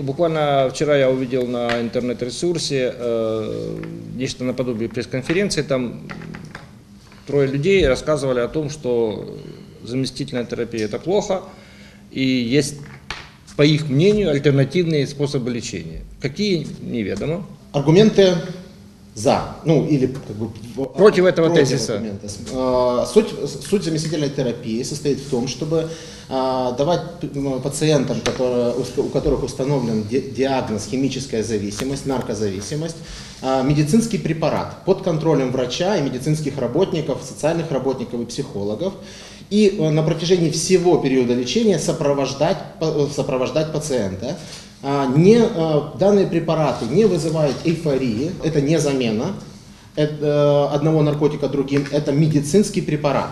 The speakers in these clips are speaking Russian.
Буквально вчера я увидел на интернет-ресурсе э, нечто наподобие пресс-конференции. Там трое людей рассказывали о том, что заместительная терапия – это плохо, и есть, по их мнению, альтернативные способы лечения. Какие – неведомо. Аргументы за, ну или как бы Против этого против тезиса. аргумента. А, Суть, суть заместительной терапии состоит в том, чтобы а, давать м, пациентам, которые, у которых установлен ди- диагноз химическая зависимость, наркозависимость, а, медицинский препарат под контролем врача и медицинских работников, социальных работников и психологов. И э, на протяжении всего периода лечения сопровождать, по- сопровождать пациента. А, Не, э, данные препараты не вызывают эйфории, это не замена это, э, одного наркотика другим, это медицинский препарат.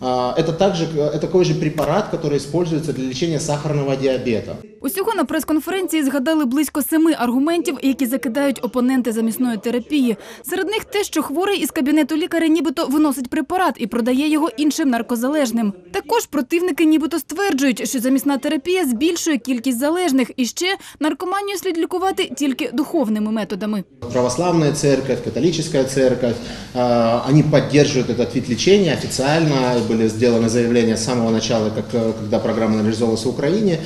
А, Это также э, это такой же препарат, который используется для лечения сахарного диабета. Усього на прес-конференції згадали близько семи аргументів, які закидають опоненти замісної терапії. Серед них те, що хворий із кабінету лікаря нібито виносить препарат і продає його іншим наркозалежним. Також противники нібито стверджують, що замісна терапія збільшує кількість залежних і ще наркоманію слід лікувати тільки духовними методами. Православная церковь, католическая церковь, э, они поддерживают этот вид лечения официально. Были сделаны заявления с самого начала, как, э, когда программа реализовывалась в Украине.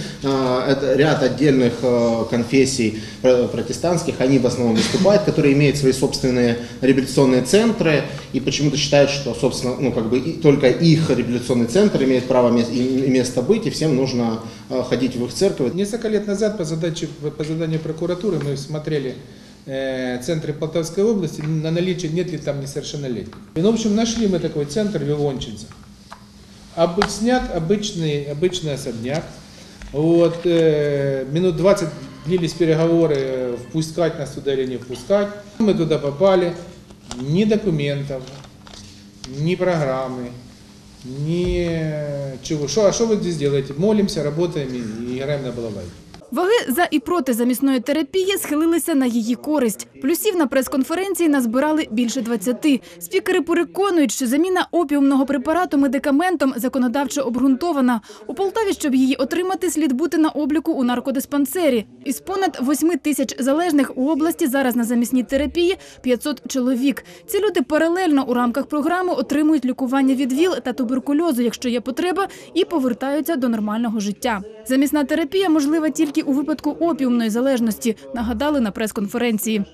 Ряд отдельных э, конфессий протестантских, они в основном выступают, которые имеют свои собственные реабилитационные центры и почему-то считают, что, собственно, ну, как бы только их реабилитационный центр имеет право мес- и- и место быть, и всем нужно э, ходить в их церковь. Несколько лет назад по, задаче, по заданию прокуратуры мы смотрели э, центры Полтавской области на наличие, нет ли там несовершеннолетних. И, ну, в общем, нашли мы такой центр в Ивончинце. Обы- снят обычный, обычный особняк. Вот, э, минут 20 длились переговоры, э, впускать нас туда или не впускать. Мы туда попали, ни документов, ни программы, ничего. Что, а что вы здесь делаете? Молимся, работаем и играем на балалайке. Ваги за і проти замісної терапії схилилися на її користь. Плюсів на прес-конференції назбирали більше 20. Спікери переконують, що заміна опіумного препарату медикаментом законодавчо обґрунтована. У Полтаві, щоб її отримати, слід бути на обліку у наркодиспансері. Із понад 8 тисяч залежних у області зараз на замісній терапії 500 чоловік. Ці люди паралельно у рамках програми отримують лікування від ВІЛ та туберкульозу, якщо є потреба, і повертаються до нормального життя. Замісна терапія можлива тільки у випадку опіумної залежності, нагадали на прес-конференції.